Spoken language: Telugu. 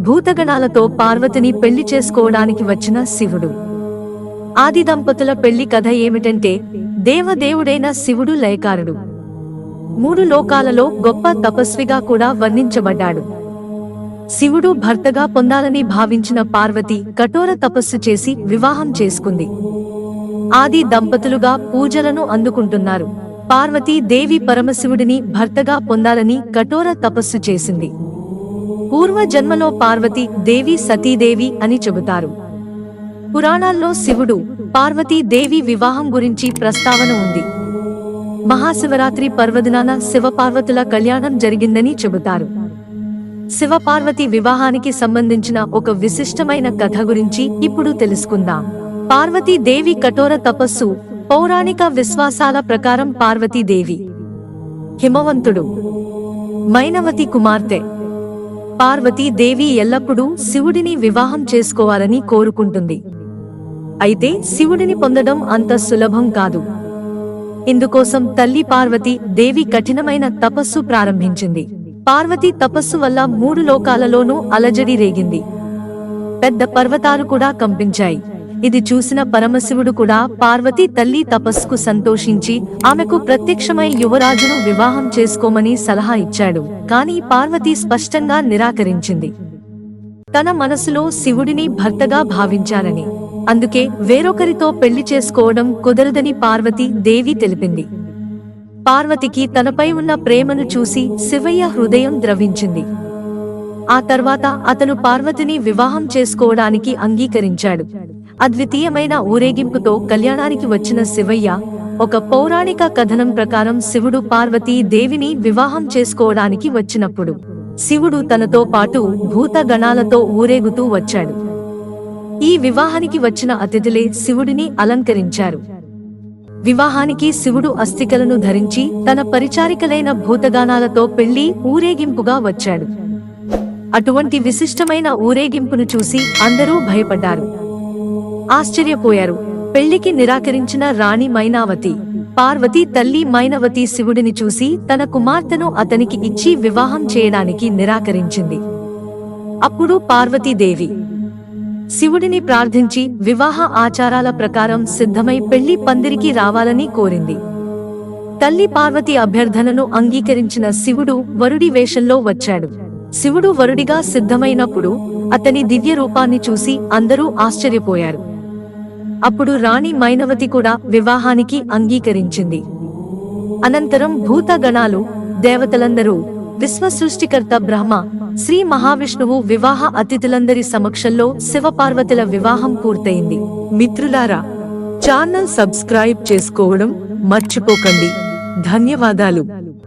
భూతగణాలతో పార్వతిని పెళ్ళి చేసుకోవడానికి వచ్చిన శివుడు. ఆది దంపతుల పెళ్ళి కథ ఏమిటంటే దేవదేవుడైన శివుడు లయకారుడు. మూడు లోకాలలో గొప్ప తపస్విగా కూడా వర్ణించబడ్డాడు. శివుడు భర్తగా పొందాలని భావించిన పార్వతి కఠోర తపస్సు చేసి వివాహం చేసుకుంది. ఆది దంపతులుగా పూజలను అందుకుంటున్నారు. పార్వతీ దేవి పరమశివుడిని భర్తగా పొందాలని కఠోర తపస్సు చేసింది. పూర్వ జన్మలో పార్వతి దేవి సతీదేవి అని చెబుతారు. పురాణాల్లో శివుడు పార్వతీ దేవి వివాహం గురించి ప్రస్తావన ఉంది. మహాశివరాత్రి పర్వదినాన శివపార్వతుల కళ్యాణం జరిగిందని చెబుతారు. శివపార్వతి వివాహానికి సంబంధించిన ఒక విశిష్టమైన కథ గురించి ఇప్పుడు తెలుసుకుందాం. పార్వతీ దేవి కఠోర తపస్సు పౌరాణిక విశ్వాసాల ప్రకారం పార్వతీదేవి హిమవంతుడు. మైనవతి కుమార్తె. పార్వతీ దేవి ఎల్లప్పుడూ శివుడిని వివాహం చేసుకోవాలని కోరుకుంటుంది. అయితే శివుడిని పొందడం అంత సులభం కాదు. ఇందుకోసం తల్లి పార్వతి దేవి కఠినమైన తపస్సు ప్రారంభించింది. పార్వతి తపస్సు వల్ల మూడు లోకాలలోనూ అలజడి రేగింది. పెద్ద పర్వతాలు కూడా కంపించాయి. ఇది చూసిన పరమశివుడు కూడా పార్వతి తల్లి తపస్సుకు సంతోషించి ఆమెకు ప్రత్యక్షమై యువరాజును వివాహం చేసుకోమని సలహా ఇచ్చాడు. కానీ పార్వతి స్పష్టంగా నిరాకరించింది. తన మనసులో శివుడిని భర్తగా భావించాలని. అందుకే వేరొకరితో పెళ్ళి చేసుకోవడం కుదరదని పార్వతి దేవి తెలిపింది. పార్వతికి తనపై ఉన్న ప్రేమను చూసి శివయ్య హృదయం ద్రవించింది. ఆ తర్వాత అతను పార్వతిని వివాహం చేసుకోవడానికి అంగీకరించాడు. అద్వితీయమైన ఊరేగింపుతో కళ్యాణానికి వచ్చిన శివయ్య ఒక పౌరాణిక కథనం ప్రకారం శివుడు పార్వతీ దేవిని వివాహం చేసుకోవడానికి వచ్చినప్పుడు శివుడు తనతో పాటు భూత గణాలతో ఊరేగుతూ వచ్చాడు. ఈ వివాహానికి వచ్చిన అతిథులే శివుడిని అలంకరించారు. వివాహానికి శివుడు అస్థికలను ధరించి తన పరిచారికలైన భూతగానాలతో పెళ్ళి ఊరేగింపుగా వచ్చాడు. అటువంటి విశిష్టమైన ఊరేగింపును చూసి అందరూ భయపడ్డారు. ఆశ్చర్యపోయారు. పెళ్ళికి నిరాకరించిన రాణి మైనావతి. పార్వతి తల్లి మైనవతి శివుడిని చూసి తన కుమార్తెను అతనికి ఇచ్చి వివాహం చేయడానికి నిరాకరించింది. అప్పుడు పార్వతీదేవి శివుడిని ప్రార్థించి వివాహ ఆచారాల ప్రకారం సిద్ధమై పెళ్ళి పందిరికి రావాలని కోరింది. తల్లి పార్వతి అభ్యర్థనను అంగీకరించిన శివుడు వరుడి వేషంలో వచ్చాడు. శివుడు వరుడిగా సిద్ధమైనప్పుడు అతని దివ్య రూపాన్ని చూసి అందరూ ఆశ్చర్యపోయారు. అప్పుడు రాణి మైనవతి కూడా వివాహానికి అంగీకరించింది. అనంతరం భూతగణాలు దేవతలందరూ విశ్వ సృష్టికర్త బ్రహ్మ శ్రీ మహావిష్ణువు వివాహ అతిథులందరి సమక్షంలో శివపార్వతుల వివాహం పూర్తయింది. మిత్రులారా ఛానల్ సబ్స్క్రైబ్ చేసుకోవడం మర్చిపోకండి. ధన్యవాదాలు.